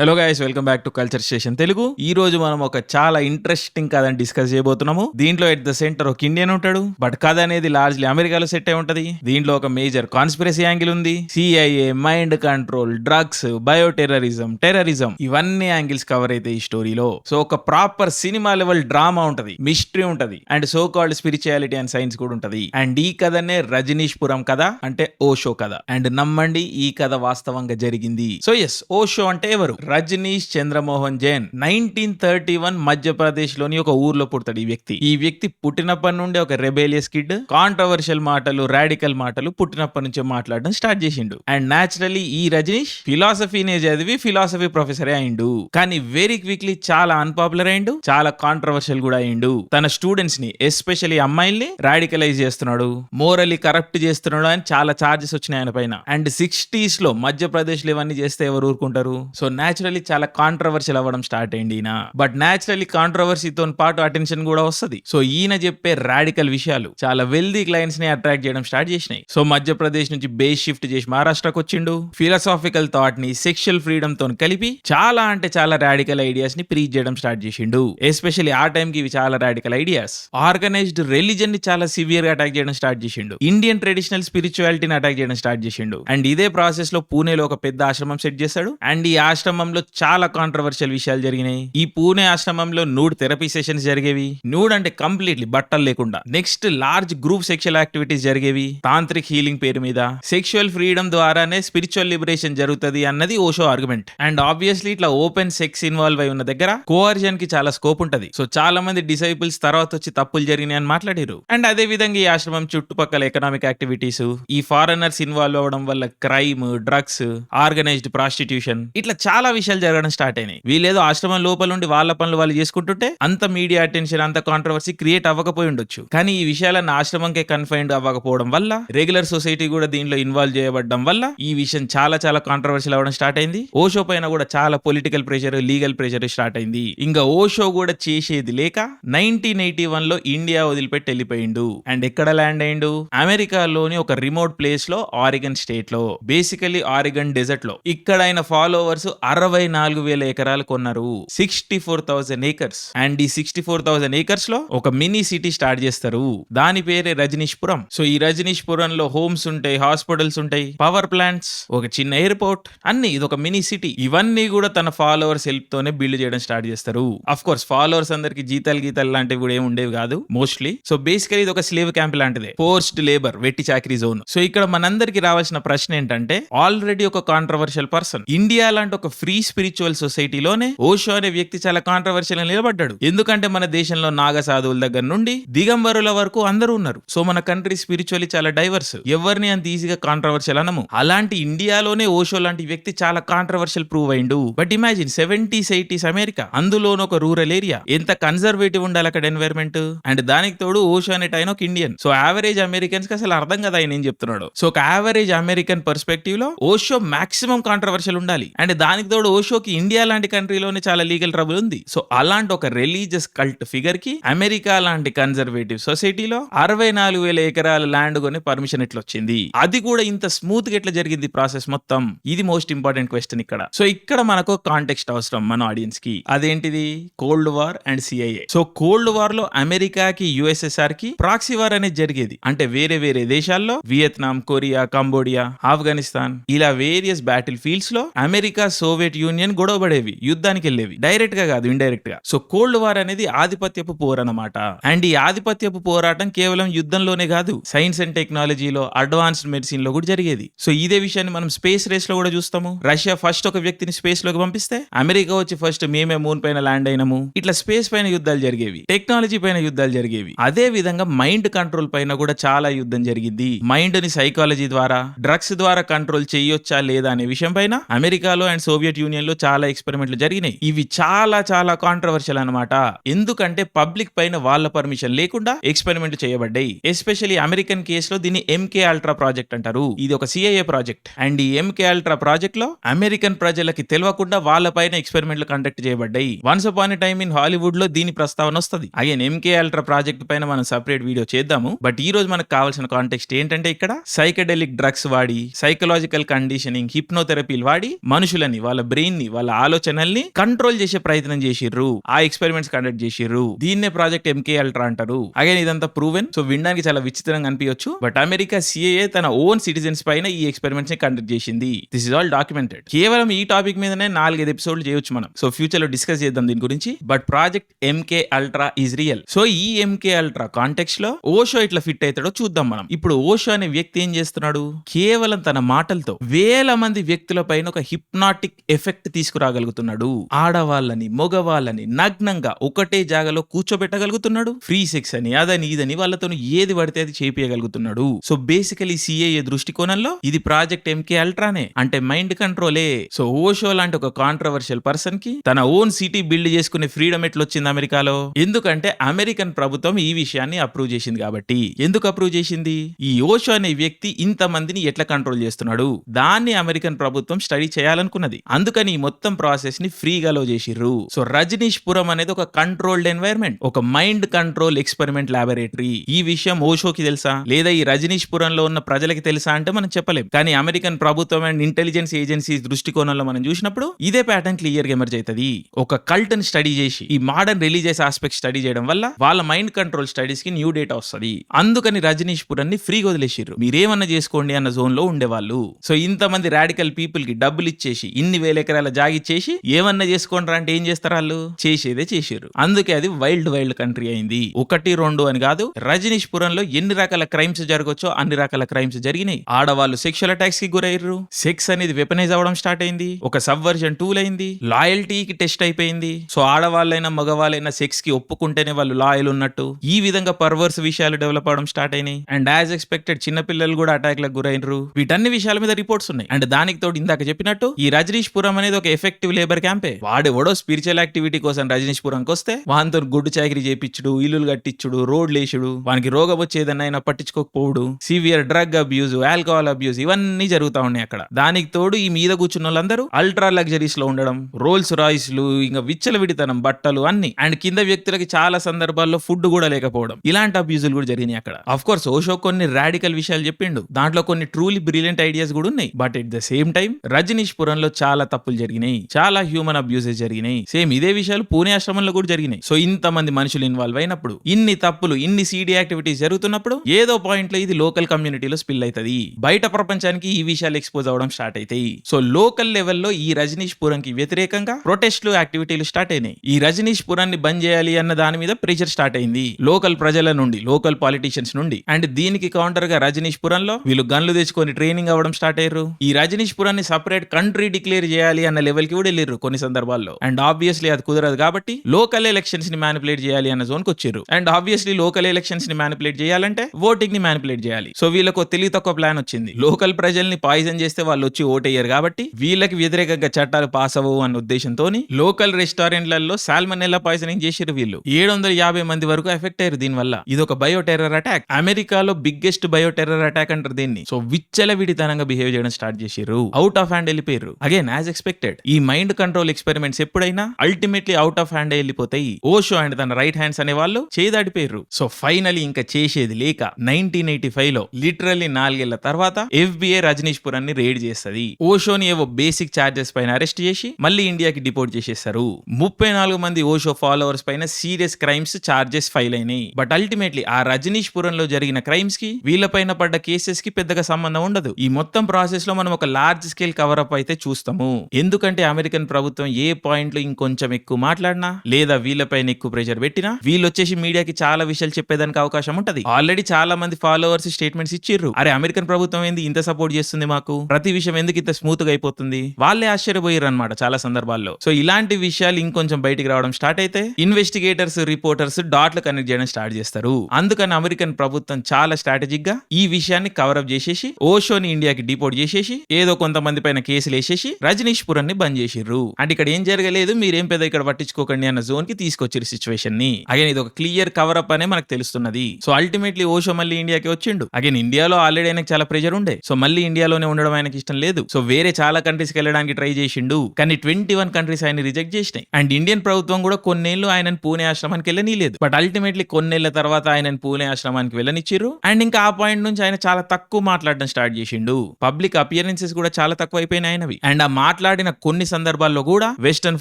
Hello guys welcome back to culture station Telugu ఈ రోజు మనం ఒక చాలా ఇంట్రెస్టింగ్ కథని డిస్కస్ చేయబోతున్నాము. దీంట్లో ఎట్ ద సెంటర్ ఒక ఇండియన్ ఉంటాడు. బట్ కథ అనేది లార్జ్లీ అమెరికాలో సెట్ అయి ఉంటది. దీంట్లో ఒక మేజర్ కాన్స్పిరసీ యాంగిల్ ఉంది. CIA mind control drugs bioterrorism terrorism ఇవన్నీ యాంగిల్స్ కవర్ అయితే ఈ స్టోరీలో సో ఒక ప్రాపర్ సినిమా లెవెల్ డ్రామా ఉంటది. మిస్టరీ ఉంటది. And so called spirituality and science కూడా ఉంటది. అండ్ ఈ కథనే రజనీష్ పురం కథ అంటే ఓషో కథ. అండ్ నమ్మండి ఈ కథ వాస్తవంగా జరిగింది. సో ఎస్ ఓషో అంటే ఎవరు? Rajneesh Chandramohan Jain nineteen thirty one మధ్యప్రదేశ్లోని ఒక ఊర్లో పుడతాడు ఈ వ్యక్తి. ఈ వ్యక్తి పుట్టినప్పటి నుండి ఒక రెబేలియస్ కిడ్ కాంట్రవర్షియల్ మాటలు రాడికల్ మాటలు పుట్టినప్పటి నుంచే మాట్లాడడం స్టార్ట్ చేసిండు. అండ్ న్యాచురలీ ఈ రజనీష్ ఫిలాసఫీనే చదివి ఫిలాసఫీ ప్రొఫెసర్ అయిండు. కానీ వెరీ క్విక్లీ చాలా అన్పాపులర్ అయిండు చాలా కాంట్రవర్షియల్ కూడా అయిండు. తన స్టూడెంట్స్ని ఎస్పెషల్లీ అమ్మాయిల్ని రాడికలైజ్ చేస్తున్నాడు. మోరలీ కరప్ట్ చేస్తున్నాడు అని చాలా చార్జెస్ వచ్చినాయి ఆయన పైన. అండ్ సిక్స్టీస్లో మధ్యప్రదేశ్లో ఇవన్నీ చేస్తే ఎవరు ఊరుకుంటారు? సో నేచురల్లీ చాలా కాంట్రవర్షియల్ అవ్వడం స్టార్ట్ అయింది ఈయన. బట్ నేచురల్లీ కాంట్రవర్సీతో పాటు అటెన్షన్ కూడా వస్తది. సో ఈయన చెప్పే రాడికల్ విషయాలు చాలా వెల్దీ క్లయింట్స్ని అట్రాక్ట్ చేయడం స్టార్ట్ చేసినాయి. సో మధ్యప్రదేశ్ నుంచి బేస్ షిఫ్ట్ చేసి మహారాష్ట్రకు వచ్చిండు. ఫిలాసాఫికల్ థాట్ని సెక్షువల్ ఫ్రీడమ్తో కలిపి చాలా అంటే చాలా రాడికల్ ఐడియాస్ని ప్రీచ్ చేయడం స్టార్ట్ చేసిండు. ఎస్పెషల్లీ ఆ టైం కి ఇవి చాలా రాడికల్ ఐడియాస్ ఆర్గనైజ్డ్ రిలీజన్ని చాలా సివియర్గా అటాక్ చేయడం స్టార్ట్ చేసిండు. ఇండియన్ ట్రెడిషనల్ స్పిరిచువాలిటీని అటాక్ చేయడం స్టార్ట్ చేసిండు. అండ్ ఇదే ప్రాసెస్లో పూణేలో ఒక పెద్ద ఆశ్రమం సెట్ చేశాడు అండ్ ఈ ఆశ్రమం ఆశ్రమంలో చాలా కాంట్రవర్షియల్ విషయాలు జరిగినాయి. ఈ పూణే ఆశ్రమంలో నూడ్ థెరపీ సెషన్స్ జరిగేవి. నూడ్ అంటే కంప్లీట్లీ బట్టలు లేకుండా. Next large group sexual activities జరిగేవి. తాంత్రిక్ హీలింగ్ పేరు మీద. సెక్షువల్ ఫ్రీడమ్ ద్వారానే స్పిరిచువల్ లిబరేషన్ జరుగుతుంది అన్నది ఓషో ఆర్గ్యుమెంట్ అండ్ ఆబ్వియస్లీ ఇట్లా ఓపెన్ సెక్స్ ఇన్వాల్వ్ అయి ఉన్న దగ్గర కోఆర్జన్కి చాలా స్కోప్ ఉంటది. సో చాలా మంది డిసైపుల్స్ తర్వాత వచ్చి తప్పులు జరిగినాయి అని మాట్లాడారు. అండ్ అదే విధంగా ఈ ఆశ్రమం చుట్టుపక్కల ఎకనామిక్ యాక్టివిటీస్ ఈ ఫారెనర్స్ ఇన్వాల్వ్ అవ్వడం వల్ల క్రైమ్ డ్రగ్స్ ఆర్గనైజ్డ్ ప్రాస్టిట్యూషన్ ఇట్లా చాలా విషయాలు జరగడం స్టార్ట్ అయినాయి. వీళ్ళేదో ఆశ్రమం లోపల నుండి వాళ్ళ పనులు వాళ్ళు చేసుకుంటుంటే అంత మీడియా అటెన్షన్ అంత కాంట్రవర్సీ క్రియేట్ అవ్వకపోయి ఉండొచ్చు. కానీ ఈ విషయాలన్నీ ఆశ్రమంకే కన్ఫైన్డ్ అవ్వకపోవడం వల్ల రెగ్యులర్ సొసైటీ కూడా దీనిలో ఇన్వాల్వ్ చేయబడడం వల్ల ఈ విషయం చాలా చాలా కాంట్రవర్షియల్ అవ్వడం స్టార్ట్ అయింది. ఓషో పైన కూడా చాలా political pressure legal pressure start అయింది. ఇంకా ఓషో కూడా చేసేది లేక నైన్టీన్ ఎయిటీ వన్లో ఇండియా వదిలిపెట్టి వెళ్ళిపోయిండు. అండ్ ఎక్కడ ల్యాండ్ అయిండు? అమెరికాలోని ఒక రిమోట్ ప్లేస్లో ఆరిగన్ స్టేట్లో. బేసికలీ ఆరిగన్ డెజర్ట్లో. ఇక్కడ ఆయన ఫాలోవర్స్ అరవై నాలుగు వేల ఎకరాలు కొన్నారు. Sixty four thousand acres. And ఈ సిక్స్టీ ఫోర్ థౌసండ్ ఏకర్స్లో ఒక మినీ సిటీ స్టార్ట్ చేస్తారు. దాని పేరే రజనీష్పురం. సో ఈ రజనీష్పురం లో హోమ్స్ ఉంటాయి హాస్పిటల్స్ ఉంటాయి పవర్ ప్లాంట్స్ ఒక చిన్న ఎయిర్పోర్ట్ అన్ని ఇది ఒక మినీ సిటీ. ఇవన్నీ కూడా తన ఫాలోవర్స్ హెల్ప్ తోనే బిల్డ్ చేయడం స్టార్ట్ చేస్తారు. అఫ్ కోర్స్ ఫాలోవర్స్ అందరికి జీతాలు గీతాలు లాంటివి కూడా ఏమి ఉండేవి కాదు మోస్ట్లీ. సో బేసికలీ ఇది ఒక స్లేవ్ క్యాంప్ లాంటిదే ఫోర్స్డ్ లేబర్ వెట్టి చాకరీ జోన్. సో ఇక్కడ మనందరికి రావాల్సిన ప్రశ్న ఏంటంటే ఆల్రెడీ ఒక కాంట్రవర్షియల్ పర్సన్ ఇండియా లాంటి ఒక ఫ్రీ స్పిరిచువల్ సొసైటీలోనే ఓషో అనే వ్యక్తి చాలా కాంట్రవర్షియల్ నిలబడ్డాడు. ఎందుకంటే మన దేశంలో నాగ సాధువుల దగ్గర నుండి దిగంబరుల వరకు అందరూ ఉన్నారు. సో మన కంట్రీ స్పిరిచువల్లీ చాలా డైవర్స్. ఎవరిని అంత ఈజీగా కాంట్రవర్షియల్ అనము. అలాంటి ఇండియాలోనే ఓషో లాంటి వ్యక్తి చాలా కాంట్రవర్షియల్ ప్రూవ్ అయిండు. But imagine seventies eighties America. అందులోనూ ఒక రూరల్ ఏరియా. ఎంత కన్జర్వేటివ్ ఉండాలి అక్కడ ఎన్వైర్మెంట్ అండ్ దానికి తోడు ఓషో అనే టైన్ ఒక ఇండియన్. సో యావరేజ్ అమెరికన్స్కి అసలు అర్థం కదా ఆయన ఏం చెప్తున్నాడు. సో ఒక యావరేజ్ అమెరికన్ పర్స్పెక్టివ్లో ఓషో మాక్సిమం కాంట్రవర్షియల్ ఉండాలి. అండ్ దానికి తోడు ఓషోకి ఇండియా లాంటి కంట్రీలోనే చాలా లీగల్ ట్రబుల్ ఉంది. సో అలాంటి ఒక రిలీజియస్ కల్ట్ ఫిగర్కి అమెరికా లాంటి కన్జర్వేటివ్ సొసైటీలో అరవై నాలుగు వేల ఎకరాల ల్యాండ్ కొని పర్మిషన్ ఎట్లా వచ్చింది అది కూడా ఇంత స్మూత్గా ఎట్లా జరిగింది ప్రాసెస్ మొత్తం? ఇది మోస్ట్ ఇంపార్టెంట్ క్వశ్చన్ ఇక్కడ. సో ఇక్కడ మనకు కాంటెక్స్ట్ అవసరం మన ఆడియన్స్కి. అదేంటిది? Cold war and CIA so cold వార్లో అమెరికాకి యుఎస్ఎస్ఆర్కి ప్రాక్సీ వార్ అనేది జరిగేది. అంటే వేరే వేరే దేశాల్లో వియత్నాం కొరియా కంబోడియా ఆఫ్ఘనిస్తాన్ ఇలా వేరియస్ బ్యాటిల్ ఫీల్డ్స్లో అమెరికా సోవియట్ యూనియన్ గొడవబడేవి యుద్ధానికి వెళ్ళేవి. డైరెక్ట్గా కాదు ఇండైరెక్ట్గా. సో కోల్డ్ వార్ అనేది ఆధిపత్యపు పోర్ అన్నమాట. అండ్ ఈ ఆధిపత్యపు పోరాటం కేవలం యుద్ధంలోనే కాదు సైన్స్ అండ్ టెక్నాలజీలో అడ్వాన్స్డ్ మెడిసిన్లో కూడా జరిగేది. సో ఇదే విషయాన్ని మనం స్పేస్ రేస్లో కూడా చూస్తాము. రష్యా ఫస్ట్ ఒక వ్యక్తిని స్పేస్లోకి పంపిస్తే అమెరికా వచ్చి ఫస్ట్ మేమే మూన్ పైన ల్యాండ్ అయినాము. ఇట్లా స్పేస్ పైన యుద్ధాలు జరిగేవి టెక్నాలజీ పైన యుద్ధాలు జరిగేవి. అదే విధంగా మైండ్ కంట్రోల్ పైన కూడా చాలా యుద్ధం జరిగింది. మైండ్ని సైకాలజీ ద్వారా డ్రగ్స్ ద్వారా కంట్రోల్ చేయొచ్చా లేదా అనే విషయం పైన అమెరికాలో అండ్ సోవియట్ యూనియన్లో చాలా ఎక్స్పెరిమెంట్లు జరిగినాయి. ఇవి చాలా చాలా కాంట్రవర్షియల్ అన్నమాట. ఎందుకంటే పబ్లిక్ పైన వాళ్ళ పర్మిషన్ లేకుండా ఎక్స్పెరిమెంట్ చేయబడ్డాయి. ఎస్పెషల్లీ అమెరికన్ కేసులో దీన్ని ఎంకే అల్ట్రా ప్రాజెక్ట్ అంటారు. ఇది ఒక సిఐఏ ప్రాజెక్ట్. అండ్ ఈ ఎంకే అల్ట్రా ప్రాజెక్ట్లో అమెరికన్ ప్రజలకి తెలియకుండా వాళ్ళ పైన ఎక్స్పెరిమెంట్లు కండక్ట్ చేయబడ్డాయి. వన్స్ అపాన్ టైమ్ ఇన్ హాలీవుడ్లో దీని ప్రస్తావన వస్తుంది. అగైన్ ఎంకే అల్ట్రా ప్రాజెక్ట్ పైన మనం సపరేట్ వీడియో చేద్దాము. బట్ ఈ రోజు మనకు కావాల్సిన కాంటెక్స్ట్ ఏంటంటే ఇక్కడ సైకడెలిక్ డ్రగ్స్ వాడి సైకలాజికల్ కండిషనింగ్ హిప్నోథెరపీలు వాడి మనుషులని వాళ్ళ బ్రెయిన్ని వాళ్ళ ఆలోచనల్ని కంట్రోల్ చేసే ప్రయత్నం చేసిర్రు. ఆ ఎక్స్పెరిమెంట్స్ కండక్ట్ చేసిర్రు. దీన్నే ప్రాజెక్ట్ ఎంకే అల్ట్రా అంటారు. అగైన్ ఇదంతా ప్రూవెన్ సో వినడానికి చాలా విచిత్రంగా అనిపించవచ్చు బట్ అమెరికా సిఏఏ తన ఓన్ సిటిజన్స్ పైన ఈ ఎక్స్పెరిమెంట్స్ని కండక్ట్ చేసింది. దిస్ ఇస్ ఆల్ డాక్యుమెంటెడ్ కేవలం ఈ టాపిక్ మీదనే నాలుగైదు ఎపిసోడ్లు చేయొచ్చు మనం. సో ఫ్యూచర్లో డిస్కస్ చేద్దాం దీని గురించి. But project MK ultra is real so ఈ ఎంకే అల్ట్రా కాంటెక్స్లో ఓషో ఇట్లా ఫిట్ అవుతాడో చూద్దాం మనం. ఇప్పుడు ఓషో అనే వ్యక్తి ఏం చేస్తున్నాడు? కేవలం తన మాటలతో వేల మంది వ్యక్తుల పైన ఒక హిప్నాటిక్ ఎఫెక్ట్ తీసుకురాగలుగుతున్నాడు. ఆడవాళ్ళని మగవాళ్ళని నగ్నంగా ఒకటే జాగాలో కూర్చోబెట్టగలుగుతున్నాడు. ఫ్రీ సెక్స్ అని అదని ఇదని వాళ్ళతో ఏది పడితే అది చేపియగలుగుతున్నాడు. సో బేసికలీ సిఏఏ దృష్టికోణంలో ఇది ప్రాజెక్ట్ ఎంకే అల్ట్రానే అంటే మైండ్ కంట్రోలే. సో ఓషో లాంటి ఒక కాంట్రవర్షియల్ పర్సన్కి తన ఓన్ సిటీ బిల్డ్ చేసుకునే ఫ్రీడమ్ ఎట్లా వచ్చింది అమెరికాలో? ఎందుకంటే అమెరికన్ ప్రభుత్వం ఈ విషయాన్ని అప్రూవ్ చేసింది కాబట్టి. ఎందుకు అప్రూవ్ చేసింది? ఈ ఓషో అనే వ్యక్తి ఇంత మందిని ఎట్లా కంట్రోల్ చేస్తున్నాడు? దాన్ని అమెరికన్ ప్రభుత్వం స్టడీ చేయాలనుకున్నది. అందుకని ఈ మొత్తం ప్రాసెస్ని ఫ్రీగా లో చేసిర్రు. సో రజనీష్ పురం అనేది ఒక కంట్రోల్డ్ ఎన్వైర్న్మెంట్ ఒక మైండ్ కంట్రోల్ ఎక్స్పెరిమెంట్ లాబొరేటరీ ఈ విషయం ఓషోకి తెలుసా? లేదా ఈ రజనీష్ పురంలో ఉన్న ప్రజలకి తెలుసా అంటే మనం చెప్పలేం. కానీ అమెరికన్ ప్రభుత్వం అండ్ ఇంటెలిజెన్స్ ఏజెన్సీస్ దృష్టికోణంలో మనం చూసినప్పుడు ఇదే ప్యాటర్న్ క్లియర్గా ఎమర్జ్ అవుతుంది ఒక కల్ట్ని స్టడీ చేసి ఈ మోడర్న్ రిలీజియస్ ఆస్పెక్ట్ స్టడీ చేయడం వల్ల వాళ్ళ మైండ్ కంట్రోల్ స్టడీస్కి న్యూ డేటా వస్తుంది. అందుకని రజనీష్ పురాన్ని ఫ్రీగా వదిలేసిర్రు. మీరేమన్నా చేసుకోండి అన్న జోన్లో ఉండేవాళ్ళు. సో ఇంతమంది రాడికల్ పీపుల్కి డబ్బులు ఇచ్చేసి ఇన్ని వేల ఎకరాల జాగిచ్చేసి ఏమన్నా చేసుకోండి అంటే ఏం చేస్తారు వాళ్ళు? చేసేదే చేశారు. అందుకే అది వైల్డ్ వైల్డ్ కంట్రీ అయింది. ఒకటి రెండు అని కాదు రజనీష్ పురంలో ఎన్ని రకాల క్రైమ్స్ జరగొచ్చో అన్ని రకాల క్రైమ్స్ జరిగినాయి. ఆడవాళ్ళు సెక్షువల్ అటాక్స్కి గురయ్యారు. సెక్స్ అనేది వెపనైజ్ అవడం స్టార్ట్ అయింది. ఒక సబ్వర్జన్ టూల్ అయింది. లాయల్టీకి టెస్ట్ అయిపోయింది. సో ఆడవాళ్ళైనా మగవాళ్ళైనా సెక్స్కి ఒప్పుకుంటేనే వాళ్ళు లాయల్ ఉన్నట్టు ఈ విధంగా పర్వర్స్ విషయాలు డెవలప్ అవడం స్టార్ట్ అయినాయి. అండ్ యాజ్ ఎక్స్పెక్టెడ్ చిన్న పిల్లలు కూడా అటాక్లకు గురైనరు. వీటన్ని విషయాల మీద రిపోర్ట్స్ ఉన్నాయి. అండ్ దానికి తోడు ఇందాక చెప్పినట్టు ఈ రజనీష్ రజనీష్పురం అనేది ఒక ఎఫెక్టివ్ లేబర్ క్యాంపే వాడెవడో స్పిరిచువల్ యాక్టివిటీ కోసం రజనీష్పురంకి వస్తే వాంతో గుడ్డు చాకరీ చేపించుడు ఇల్లులు కట్టించుడు రోడ్లు వేసుడు వానికి రోగం వచ్చేదన్నా ఆయన పట్టించుకోకపోవడు severe drug abuse alcohol abuse ఇవన్నీ జరుగుతా ఉన్నాయి అక్కడ. దానికి తోడు ఈ మీద కూర్చున్న వాళ్ళందరూ అల్ట్రా లగ్జరీస్లో ఉండడం రోల్స్ రాయిస్లు ఇంకా విచ్చల విడితనం బట్టలు అన్ని. అండ్ కింద వ్యక్తులకి చాలా సందర్భాల్లో ఫుడ్ కూడా లేకపోవడం. ఇలాంటి అబ్యూజులు కూడా జరిగినాయి అక్కడ. అఫ్ కోర్స్ ఓషో కొన్ని రాడికల్ విషయాలు చెప్పిండు. దాంట్లో కొన్ని ట్రూలీ బ్రిలియంట్ ఐడియాస్ కూడా ఉన్నాయి. But at the same time రజనీష్పురంలో చాలా తప్పులు జరిగినాయి. చాలా హ్యూమన్ అబ్యూసెస్ జరిగినాయి. సేమ్ ఇదే విషయాలు పూణే ఆశ్రమంలో కూడా జరిగినాయి. సో ఇంతమంది మనుషులు ఇన్వాల్వ్ అయినప్పుడు ఇన్ని తప్పులు ఇన్ని సీడీ యాక్టివిటీస్ జరుగుతున్నప్పుడు ఏదో పాయింట్లో ఇది లోకల్ కమ్యూనిటీలో స్పిల్ అవుతుంది బయట ప్రపంచానికి ఈ విషయాలు ఎక్స్పోజ్ అవడం స్టార్ట్ అవుతాయి సో లోకల్ లెవెల్లో ఈ రజనీష్ పురం కి వ్యతిరేకంగా ప్రొటెస్ట్లు యాక్టివిటీలు స్టార్ట్ అయినాయి. ఈ రజనీష్ పురాన్ని బంద్ చేయాలి అన్న దాని మీద ప్రెషర్ స్టార్ట్ అయింది. లోకల్ ప్రజల నుండి లోకల్ పాలిటీషియన్స్ నుండి. అండ్ దీనికి కౌంటర్గా రజనీష్ పురంలో వీళ్ళు గన్లు తెచ్చుకొని ట్రైనింగ్ అవ్వడం స్టార్ట్ అయ్యారు. ఈ రజనీష్ పురాన్ని సపరేట్ కంట్రీ డిక్లేర్ చేయాలి అన్న లెవెల్కి కూడా వెళ్ళిర్రు కొన్ని సందర్భాల్లో. అండ్ ఆబ్వియస్లీ అది కుదరదు కాబట్టి లోకల్ ఎలక్షన్స్ని మ్యానిపులేట్ చేయాలి అన్న జోన్కి వచ్చారు. అండ్ ఆబ్వియస్లీ లోకల్ ఎలక్షన్స్ని మ్యానిపులేట్ చేయాలంటే ఓటింగ్ని మ్యానిపులేట్ చేయాలి. సో వీళ్ళకు తెలివి తక్కువ ప్లాన్ వచ్చింది. లోకల్ ప్రజల్ని పాయిజన్ చేస్తే వాళ్ళు వచ్చి ఓటయ్యారు కాబట్టి వీళ్ళకి వ్యతిరేకంగా చట్టాలు పాస్ అవ్వవు అన్న ఉద్దేశంతో లోకల్ రెస్టారెంట్లలో సాల్మనెల్లా పాయిజనింగ్ చేసిరు వీళ్ళు? ఏడు వందల యాభై మంది వరకు ఎఫెక్ట్ అయ్యారు దీని వల్ల ఇది ఒక బయో టెర్రర్ అటాక్ అమెరికాలో బిగ్గెస్ట్ బయో టెర్రర్ అటాక్ అంటారు దీన్ని. సో విచ్చల విడితనంగా బిహేవ్ చేయడం స్టార్ట్ చేసిర్రు. అవుట్ ఆఫ్ హ్యాండ్ వెళ్ళిపోయారు అగైన్ యాజ్ ఎక్స్పెక్టెడ్ ఈ మైండ్ కంట్రోల్ ఎక్స్పెరిమెంట్స్ ఎప్పుడైనా అల్టిమేట్లీ అవుట్ ఆఫ్ హ్యాండ్ వెళ్ళిపోతాయి. ఓషో అండ్ తన రైట్ హ్యాండ్స్ అనే వాళ్ళు చేదాడిపోయారు సో ఫైనలీ ఇంకా చేసేది లేక నైన్టీన్ ఎయిటీ ఫైవ్లో లిటరల్లీ నాలుగేళ్ళ తర్వాత ఎఫ్బిఐ రజనీష్ పురాన్ని రేడ్ చేస్తుంది. ఓషోని ఏవో బేసిక్ చార్జెస్ పైన అరెస్ట్ చేసి మళ్ళీ ఇండియాకి డిపోర్ట్ చేసేస్తారు. ముప్పై నాలుగు మంది ఓషో ఫాలోవర్స్ పైన సీరియస్ క్రైమ్స్ చార్జెస్ ఫైల్ అయినాయి. బట్ అల్టిమేట్లీ ఆ రజనీష్ పురంలో జరిగిన క్రైమ్స్కి వీళ్ళపైన పడ్డ కేసెస్కి పెద్దగా సంబంధం ఉండదు. ఈ మొత్తం ప్రాసెస్లో మనం ఒక లార్జ్ స్కేల్ కవర్ అప్ అయితే చూస్తాము. ఎందుకంటే అమెరికన్ ప్రభుత్వం ఏ పాయింట్లు ఇంకొంచెం ఎక్కువ మాట్లాడినా లేదా వీళ్ళపైన ఎక్కువ ప్రెషర్ పెట్టినా వీళ్ళు వచ్చేసి మీడియాకి చాలా విషయాలు చెప్పేదానికి అవకాశం ఉంటది. ఆల్రెడీ చాలా మంది ఫాలోవర్స్ స్టేట్మెంట్స్ ఇచ్చిర్రు. అరే అమెరికన్ ప్రభుత్వం ఏంది ఇంత సపోర్ట్ చేస్తుంది మాకు? ప్రతి విషయం ఎందుకు ఇంత స్మూత్గా అయిపోతుంది? వాళ్ళే ఆశ్చర్యపోయారు అనమాట చాలా సందర్భాల్లో. సో ఇలాంటి విషయాలు ఇంకొంచెం బయటికి రావడం స్టార్ట్ అయితే ఇన్వెస్టిగేటర్స్ రిపోర్టర్స్ డాట్లు కనెక్ట్ చేయడం స్టార్ట్ చేస్తారు. అందుకని అమెరికన్ ప్రభుత్వం చాలా స్ట్రాటజిక్గా ఈ విషయాన్ని కవర్ అప్ చేసేసి ఓషోని ఇండియాకి డిపోర్ట్ చేసేసి ఏదో కొంతమంది పైన కేసులు వేసేసి రజనీష్ పురాన్ని బంద్ చేసిర్రు. అంటే ఇక్కడ ఏం జరగలేదు మీరేం పెద్ద ఇక్కడ పట్టించుకోకండి అన్న జోన్కి తీసుకొచ్చారు సిచ్యువేషన్ని. అగైన్ ఇది ఒక క్లియర్ కవర్ అప్ అనే మనకు తెలుస్తున్నది. సో అల్టిమేట్లీ ఓషో మళ్ళీ ఇండియాకి వచ్చిండు. అగైన్ ఇండియాలో ఆల్రెడీ ఆయనకి చాలా ప్రెషర్ ఉండే. సో మళ్ళీ ఇండియాలోనే ఉండడం ఆయనకి ఇష్టం లేదు. సో వేరే చాలా కంట్రీస్కి వెళ్ళడానికి ట్రై చేసిండు. కానీ ట్వంటీ వన్ కంట్రీస్ ఆయన రిజెక్ట్ చేసినాయి. అండ్ ఇండియన్ ప్రభుత్వం కూడా కొన్నేళ్ళు ఆయనను పూణే ఆశ్రమానికి వెళ్ళనీలేదు. బట్ అల్టిమేట్లీ కొన్నేళ్ళ తర్వాత ఆయనను పూణే ఆశ్రమానికి వెళ్ళనిచ్చారు అండ్ ఇంకా ఆ పాయింట్ నుంచి ఆయన చాలా తక్కువ మాట్లాడడం స్టార్ట్ చేసిండు. పబ్లిక్ అపియరెన్సెస్ కూడా చాలా తక్కువ అయిపోయినాయి ఆయనవి. అండ్ ఆ మాట్లాడిన కొన్ని సందర్భాల్లో కూడా వెస్టర్న్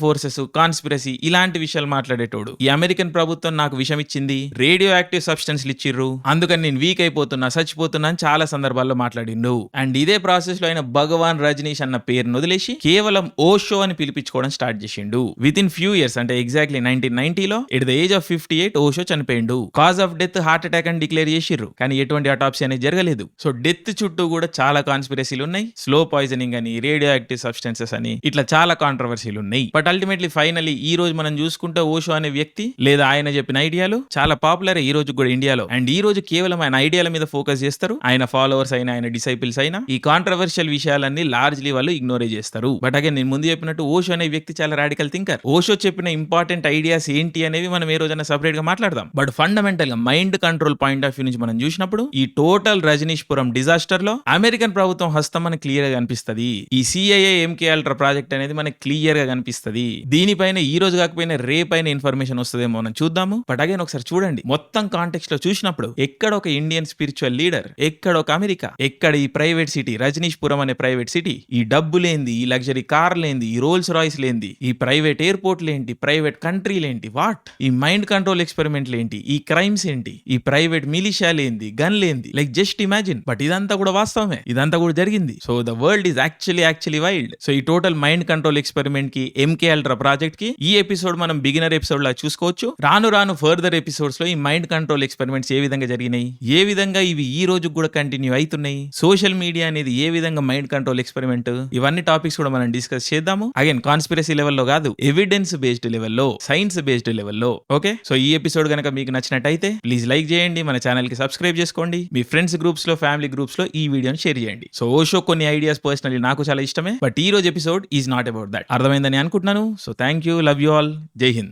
ఫోర్సెస్ కాన్స్పిరసీ ఇలాంటి విషయాలు మాట్లాడేటోడు. ఈ అమెరికన్ ప్రభుత్వం నాకు విషం ఇచ్చింది రేడియో యాక్టివ్ సబ్స్టెన్స్ ఇచ్చిర్రు. అందుకని నేను వీక్ అయిపోతున్నా చచ్చిపోతున్నా అని చాలా సందర్భాల్లో మాట్లాడిండు. అండ్ ఇదే ప్రాసెస్లో ఆయన భగవాన్ రజనీష్ అన్న పేరును వదిలేసి కేవలం ఓ షో అని పిలిపించుకోవడం స్టార్ట్ చేసిండు. విత్ ఇన్ ఫ్యూ ఇయర్స్ అంటే exactly nineteen నైన్టీలో at the age of fifty eight Osho చనిపోయిండు. Cause of death heart attack అని డిక్లేర్ చేసిర్రు. కానీ ఎటువంటి అటాప్సీ అనేది జరగలేదు. సో డెత్ చుట్టూ కూడా చాలా కాన్స్పిరసీలు ఉన్నాయి. స్లో పాయిజనింగ్ అని రేడియో యాక్టివ్ ఇన్ఫ్లుయెన్సెస్ అని ఇట్లా చాలా కాంట్రవర్సీలు ఉన్నాయి. బట్ అల్టిమేట్లీ ఫైనలీ ఈ రోజు మనం చూసుకుంటే ఓషో అనే వ్యక్తి లేదా ఆయన చెప్పిన ఐడియాలు చాలా పాపులర్ ఈ రోజు కూడా ఇండియాలో. అండ్ ఈ రోజు కేవలం ఆయన ఐడియాల మీద ఫోకస్ చేస్తారు. ఆయన ఫాలోవర్స్ అయినా ఆయన డిసైపుల్స్ అయినా ఈ కాంట్రవర్షియల్ విషయాలన్నీ లార్జ్లీ వాళ్ళు ఇగ్నోరే చేస్తారు. బట్ అగే నేను ముందు చెప్పినట్టు ఓషో అనే వ్యక్తి చాలా రాడికల్ థింకర్ ఓషో చెప్పిన ఇంపార్టెంట్ ఐడియాస్ ఏంటి అనేవి మనం ఏ రోజైనా సపరేట్గా మాట్లాడదాం. But ఫండమెంటల్గా mind control point of view నుంచి మనం చూసినప్పుడు ఈ టోటల్ రజనీష్పురం డిజాస్టర్లో అమెరికన్ ప్రభుత్వం హస్తం మనకి క్లియర్గా కనిపిస్తుంది ఈ సిఐఏ ఎంకే అల్ట్రా ప్రాజెక్ట్ అనేది మనకి క్లియర్గా కనిపిస్తది. దీనిపైన ఈ రోజు కాకపోయినా రేపైన ఇన్ఫర్మేషన్ వస్తుందేమో మనం చూద్దాము. బట్ అగైన్ ఒకసారి చూడండి. మొత్తం కాంటెక్స్ట్లో చూసినప్పుడు ఎక్కడ ఒక ఇండియన్ స్పిరిచువల్ లీడర్ ఎక్కడ ఒక అమెరికా ఎక్కడ ఈ ప్రైవేట్ సిటీ రజనీష్పురం అనే ప్రైవేట్ సిటీ ఈ డబ్బు లేంది ఈ లగ్జరీ కార్ లేంది ఈ రోల్స్ రాయ్స్ లేంది ఈ ప్రైవేట్ ఎయిర్పోర్ట్ లేంటి ప్రైవేట్ కంట్రీలేంటి వాట్ ఈ మైండ్ కంట్రోల్ ఎక్స్పెరిమెంట్ ఏంటి ఈ క్రైమ్స్ ఏంటి ఈ ప్రైవేట్ మిలిషియాలేంది గన్ లేంది లైక్ జస్ట్ ఇమాజిన్ బట్ ఇదంతా కూడా వాస్తవమే. ఇదంతా కూడా జరిగింది. So the world is actually actually wild so ఈ టోటల్ మైండ్ కంట్రోల్ ఎక్స్పెరిమెంట్కి ఎంకే అల్ట్రా ప్రాజెక్ట్కి ఈ ఎపిసోడ్ మనం బిగినర్ ఎపిసోడ్ లా చూసుకోవచ్చు. రాను రాను ఫర్దర్ ఎపిసోడ్స్లో ఈ మైండ్ కంట్రోల్ ఎక్స్పెరిమెంట్స్ ఏ విధంగా జరిగినాయి? ఏ విధంగా ఇవి ఈ రోజు కూడా కంటిన్యూ అవుతున్నాయి? సోషల్ మీడియా అనేది ఏ విధంగా మైండ్ కంట్రోల్ ఎక్స్పెరిమెంట్? ఇవన్నీ టాపిక్స్ కూడా మనం డిస్కస్ చేద్దాము. అగైన్ కాన్స్పిరసీ లెవెల్లో కాదు ఎవిడెన్స్ బేస్డ్ లెవెల్లో సైన్స్ బేస్డ్ లెవెల్లో ఓకే సో ఈ ఎపిసోడ్ కనుక మీకు నచ్చినట్టయితే ప్లీజ్ లైక్ చేయండి మన ఛానల్కి సబ్స్క్రైబ్ చేసుకోండి. మీ ఫ్రెండ్స్ గ్రూప్స్లో ఫ్యామిలీ గ్రూప్స్లో ఈ వీడియోని షేర్ చేయండి. సో ఓషో కొన్ని ఐడియాస్ పర్సనలీ నాకు చాలా ఇష్టమే. బట్ ఈ రోజు episode is not about that. అర్థమైందని అనుకుంటున్నాను. So thank you. Love you all. జై హింద్.